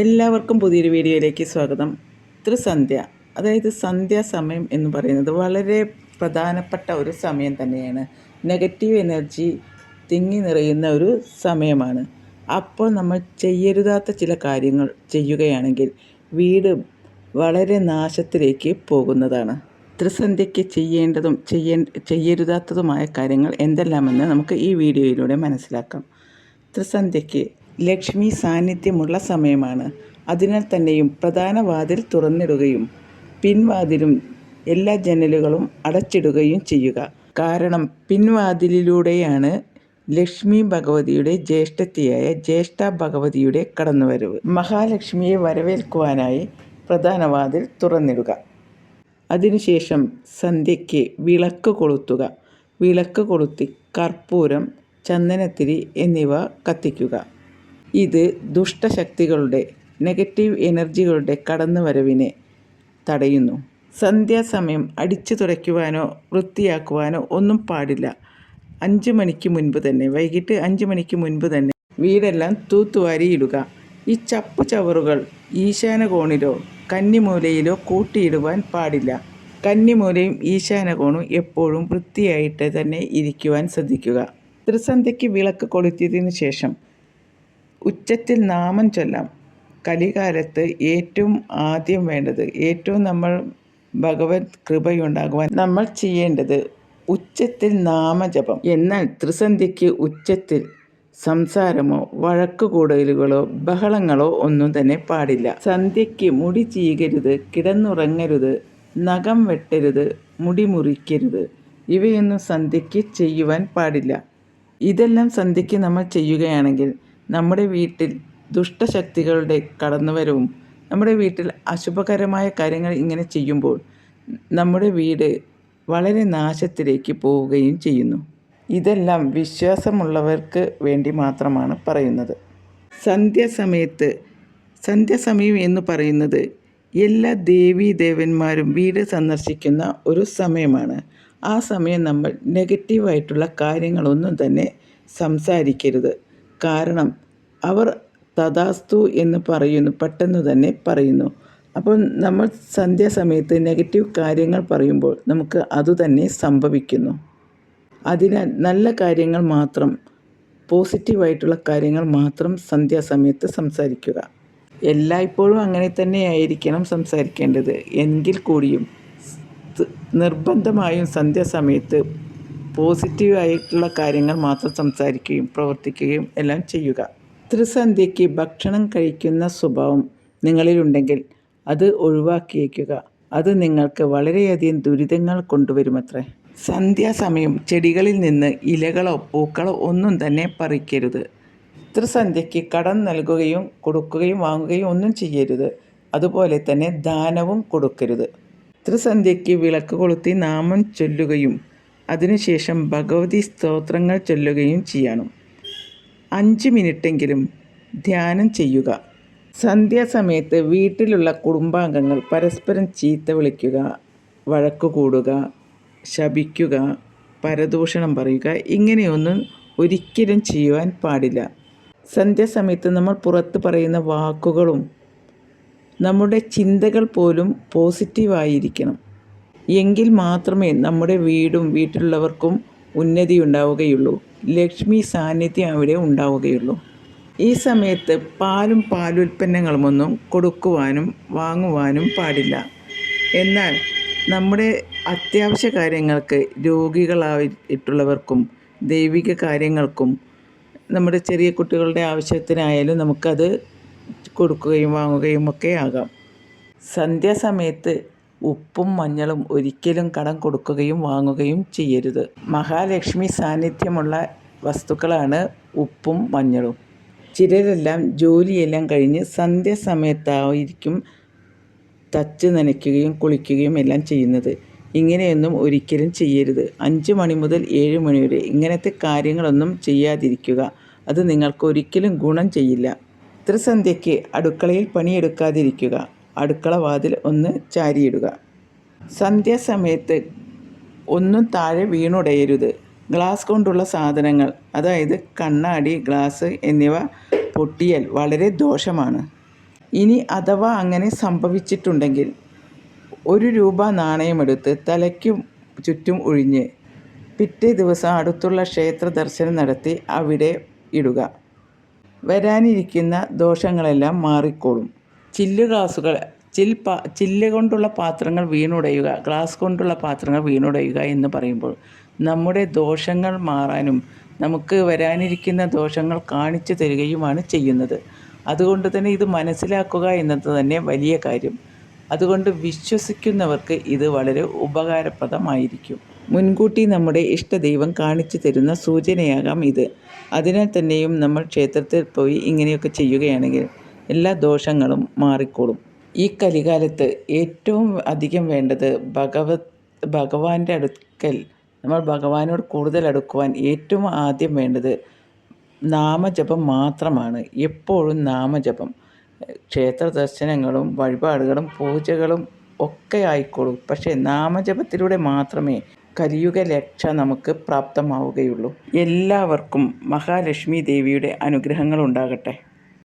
എല്ലാവർക്കും പുതിയൊരു വീഡിയോയിലേക്ക് സ്വാഗതം. ത്രിസന്ധ്യ അതായത് സന്ധ്യാസമയം എന്ന് പറയുന്നത് വളരെ പ്രധാനപ്പെട്ട ഒരു സമയം തന്നെയാണ്. നെഗറ്റീവ് എനർജി തിങ്ങി നിറയുന്ന ഒരു സമയമാണ്. അപ്പോൾ നമ്മൾ ചെയ്യരുതാത്ത ചില കാര്യങ്ങൾ ചെയ്യുകയാണെങ്കിൽ വീട് വളരെ നാശത്തിലേക്ക് പോകുന്നതാണ്. ത്രിസന്ധ്യയ്ക്ക് ചെയ്യേണ്ടതും ചെയ്യേ ചെയ്യരുതാത്തതുമായ കാര്യങ്ങൾ എന്തെല്ലാമെന്ന് നമുക്ക് ഈ വീഡിയോയിലൂടെ മനസ്സിലാക്കാം. ത്രിസന്ധ്യയ്ക്ക് ലക്ഷ്മി സാന്നിധ്യമുള്ള സമയമാണ്. അതിനാൽ തന്നെയും പ്രധാന വാതിൽ തുറന്നിടുകയും പിൻവാതിലും എല്ലാ ജനലുകളും അടച്ചിടുകയും ചെയ്യുക. കാരണം പിൻവാതിലിലൂടെയാണ് ലക്ഷ്മി ഭഗവതിയുടെ ജ്യേഷ്ഠത്തിയായ ജ്യേഷ്ഠ ഭഗവതിയുടെ കടന്നുവരവ്. മഹാലക്ഷ്മിയെ വരവേൽക്കുവാനായി പ്രധാന വാതിൽ തുറന്നിടുക. അതിനുശേഷം സന്ധ്യയ്ക്ക് വിളക്ക് കൊളുത്തുക. വിളക്ക് കൊളുത്തി കർപ്പൂരം ചന്ദനത്തിരി എന്നിവ കത്തിക്കുക. ഇത് ദുഷ്ടശക്തികളുടെ നെഗറ്റീവ് എനർജികളുടെ കടന്നുവരവിനെ തടയുന്നു. സന്ധ്യാസമയം അടിച്ചു തുടയ്ക്കുവാനോ വൃത്തിയാക്കുവാനോ ഒന്നും പാടില്ല. അഞ്ച് മണിക്ക് മുൻപ് തന്നെ വൈകിട്ട് അഞ്ച് മണിക്ക് മുൻപ് തന്നെ വീടെല്ലാം തൂത്തുവാരിയിടുക ഈ ചപ്പു ചവറുകൾ ഈശാന കോണിലോ കന്നിമൂലയിലോ കൂട്ടിയിടുവാൻ പാടില്ല. കന്നിമൂലയും ഈശാന കോണും എപ്പോഴും വൃത്തിയായിട്ട് തന്നെ ഇരിക്കുവാൻ ശ്രദ്ധിക്കുക. ത്രിസന്ധ്യയ്ക്ക് വിളക്ക് കൊളുത്തിയതിനു ശേഷം ഉച്ചത്തിൽ നാമം ചൊല്ലാം. കലികാലത്ത് ഏറ്റവും ആദ്യം വേണ്ടത് ഏറ്റവും നമ്മൾ ഭഗവത് കൃപയുണ്ടാകുവാൻ നമ്മൾ ചെയ്യേണ്ടത് ഉച്ചത്തിൽ നാമജപം. എന്നാൽ ത്രിസന്ധിക്ക് ഉച്ചത്തിൽ സംസാരമോ വഴക്കുകൂടലുകളോ ബഹളങ്ങളോ ഒന്നും തന്നെ പാടില്ല. സന്ധ്യയ്ക്ക് മുടി ചീകരുത് കിടന്നുറങ്ങരുത് നഖം വെട്ടരുത് മുടി മുറിക്കരുത് ഇവയൊന്നും സന്ധ്യയ്ക്ക് ചെയ്യുവാൻ പാടില്ല. ഇതെല്ലാം സന്ധ്യയ്ക്ക് നമ്മൾ ചെയ്യുകയാണെങ്കിൽ നമ്മുടെ വീട്ടിൽ ദുഷ്ടശക്തികളുടെ കടന്നുവരവും നമ്മുടെ വീട്ടിൽ അശുഭകരമായ കാര്യങ്ങൾ ഇങ്ങനെ ചെയ്യുമ്പോൾ നമ്മുടെ വീട് വളരെ നാശത്തിലേക്ക് പോവുകയും ചെയ്യുന്നു. ഇതെല്ലാം വിശ്വാസമുള്ളവർക്ക് വേണ്ടി മാത്രമാണ് പറയുന്നത്. സന്ധ്യാസമയത്ത് സന്ധ്യാസമയം എന്ന് പറയുന്നത് എല്ലാ ദേവീ ദേവന്മാരും വീട് സന്ദർശിക്കുന്ന ഒരു സമയമാണ്. ആ സമയം നമ്മൾ നെഗറ്റീവായിട്ടുള്ള കാര്യങ്ങളൊന്നും തന്നെ സംസാരിക്കരുത്. കാരണം അവർ തഥാസ്തു എന്ന് പറയുന്നു പെട്ടെന്ന് തന്നെ പറയുന്നു. അപ്പോൾ നമ്മൾ സന്ധ്യാസമയത്ത് നെഗറ്റീവ് കാര്യങ്ങൾ പറയുമ്പോൾ നമുക്ക് അതുതന്നെ സംഭവിക്കുന്നു. അതിനാൽ നല്ല കാര്യങ്ങൾ മാത്രം പോസിറ്റീവായിട്ടുള്ള കാര്യങ്ങൾ മാത്രം സന്ധ്യാസമയത്ത് സംസാരിക്കുക. എല്ലായ്പ്പോഴും അങ്ങനെ തന്നെ ആയിരിക്കണം സംസാരിക്കേണ്ടത്. എങ്കിൽ കൂടിയും നിർബന്ധമായും സന്ധ്യാസമയത്ത് പോസിറ്റീവായിട്ടുള്ള കാര്യങ്ങൾ മാത്രം സംസാരിക്കുകയും പ്രവർത്തിക്കുകയും എല്ലാം ചെയ്യുക. ത്രിസന്ധ്യയ്ക്ക് ഭക്ഷണം കഴിക്കുന്ന സ്വഭാവം നിങ്ങളിലുണ്ടെങ്കിൽ അത് ഒഴിവാക്കിയേക്കുക. അത് നിങ്ങൾക്ക് വളരെയധികം ദുരിതങ്ങൾ കൊണ്ടുവരുമത്രേ. സന്ധ്യാസമയം ചെടികളിൽ നിന്ന് ഇലകളോ പൂക്കളോ ഒന്നും തന്നെ പറിക്കരുത്. ത്രിസന്ധ്യയ്ക്ക് കടം നൽകുകയും കൊടുക്കുകയും വാങ്ങുകയും ഒന്നും ചെയ്യരുത്. അതുപോലെ തന്നെ ദാനവും കൊടുക്കരുത്. ത്രിസന്ധ്യയ്ക്ക് വിളക്ക് കൊളുത്തി നാമം ചൊല്ലുകയും അതിനുശേഷം ഭഗവതി സ്തോത്രങ്ങൾ ചൊല്ലുകയും ചെയ്യണം. അഞ്ച് മിനിറ്റെങ്കിലും ധ്യാനം ചെയ്യുക. സന്ധ്യാസമയത്ത് വീട്ടിലുള്ള കുടുംബാംഗങ്ങൾ പരസ്പരം ചീത്ത വിളിക്കുക വഴക്കുകൂടുക ശപിക്കുക പരദൂഷണം പറയുക ഇങ്ങനെയൊന്നും ഒരിക്കലും ചെയ്യുവാൻ പാടില്ല. സന്ധ്യാസമയത്ത് നമ്മൾ പുറത്ത് പറയുന്ന വാക്കുകളും നമ്മുടെ ചിന്തകൾ പോലും പോസിറ്റീവായിരിക്കണം. എങ്കിൽ മാത്രമേ നമ്മുടെ വീടും വീട്ടിലുള്ളവർക്കും ഉന്നതി ഉണ്ടാവുകയുള്ളൂ. ലക്ഷ്മി സാന്നിധ്യം അവിടെ ഉണ്ടാവുകയുള്ളൂ. ഈ സമയത്ത് പാലും പാലുൽപ്പന്നങ്ങളുമൊന്നും കൊടുക്കുവാനും വാങ്ങുവാനും പാടില്ല. എന്നാൽ നമ്മുടെ അത്യാവശ്യ കാര്യങ്ങൾക്ക് രോഗികളായിട്ടുള്ളവർക്കും ദൈവിക കാര്യങ്ങൾക്കും നമ്മുടെ ചെറിയ കുട്ടികളുടെ ആവശ്യത്തിനായാലും നമുക്കത് കൊടുക്കുകയും വാങ്ങുകയും ഒക്കെ ആകാം. സന്ധ്യാസമയത്ത് ഉപ്പും മഞ്ഞളും ഒരിക്കലും കടം കൊടുക്കുകയും വാങ്ങുകയും ചെയ്യരുത്. മഹാലക്ഷ്മി സാന്നിധ്യമുള്ള വസ്തുക്കളാണ് ഉപ്പും മഞ്ഞളും. ചിലരെല്ലാം ജോലിയെല്ലാം കഴിഞ്ഞ് സന്ധ്യാസമയത്തായിരിക്കും തച്ച് നനയ്ക്കുകയും കുളിക്കുകയും എല്ലാം ചെയ്യുന്നത്. ഇങ്ങനെയൊന്നും ഒരിക്കലും ചെയ്യരുത്. അഞ്ച് മണി മുതൽ ഏഴ് മണി വരെ ഇങ്ങനത്തെ കാര്യങ്ങളൊന്നും ചെയ്യാതിരിക്കുക. അത് നിങ്ങൾക്ക് ഒരിക്കലും ഗുണം ചെയ്യില്ല. ത്രിസന്ധ്യയ്ക്ക് അടുക്കളയിൽ പണിയെടുക്കാതിരിക്കുക. അടുക്കള വാതിൽ ഒന്ന് ചാരിയിടുക. സന്ധ്യാസമയത്ത് ഒന്നും താഴെ വീണുടയരുത്. ഗ്ലാസ് കൊണ്ടുള്ള സാധനങ്ങൾ അതായത് കണ്ണാടി ഗ്ലാസ് എന്നിവ പൊട്ടിയാൽ വളരെ ദോഷമാണ്. ഇനി അഥവാ അങ്ങനെ സംഭവിച്ചിട്ടുണ്ടെങ്കിൽ ഒരു രൂപ നാണയമെടുത്ത് തലയ്ക്കു ചുറ്റും ഒഴിഞ്ഞ് പിറ്റേ ദിവസം അടുത്തുള്ള ക്ഷേത്ര ദർശനം നടത്തി അവിടെ ഇടുക. വരാനിരിക്കുന്ന ദോഷങ്ങളെല്ലാം മാറിക്കോളും. ചില്ല് ഗ്ലാസുകൾ ചിൽ പാ ചില്ല് കൊണ്ടുള്ള പാത്രങ്ങൾ വീണുടയുക ഗ്ലാസ് കൊണ്ടുള്ള പാത്രങ്ങൾ വീണുടയുക എന്ന് പറയുമ്പോൾ നമ്മുടെ ദോഷങ്ങൾ മാറാനും നമുക്ക് വരാനിരിക്കുന്ന ദോഷങ്ങൾ കാണിച്ചു തരികയുമാണ് ചെയ്യുന്നത്. അതുകൊണ്ട് തന്നെ ഇത് മനസ്സിലാക്കുക എന്നത് തന്നെ വലിയ കാര്യം. അതുകൊണ്ട് വിശ്വസിക്കുന്നവർക്ക് ഇത് വളരെ ഉപകാരപ്രദമായിരിക്കും. മുൻകൂട്ടി നമ്മുടെ ഇഷ്ടദൈവം കാണിച്ചു തരുന്ന സൂചനയാകാം ഇത്. അതിനാൽ തന്നെയും നമ്മൾ ക്ഷേത്രത്തിൽ പോയി ഇങ്ങനെയൊക്കെ ചെയ്യുകയാണെങ്കിൽ എല്ലാ ദോഷങ്ങളും മാറിക്കോളും. ഈ കലികാലത്ത് ഏറ്റവും അധികം വേണ്ടത് ഭഗവത് ഭഗവാന്റെ അടുക്കൽ നമ്മൾ ഭഗവാനോട് കൂടുതൽ അടുക്കുവാൻ ഏറ്റവും ആദ്യം വേണ്ടത് നാമജപം മാത്രമാണ്. എപ്പോഴും നാമജപം. ക്ഷേത്ര ദർശനങ്ങളും വഴിപാടുകളും പൂജകളും ഒക്കെ ആയിക്കോളും. പക്ഷേ നാമജപത്തിലൂടെ മാത്രമേ കലിയുഗ രക്ഷ നമുക്ക് പ്രാപ്തമാവുകയുള്ളൂ. എല്ലാവർക്കും മഹാലക്ഷ്മി ദേവിയുടെ അനുഗ്രഹങ്ങൾ ഉണ്ടാകട്ടെ.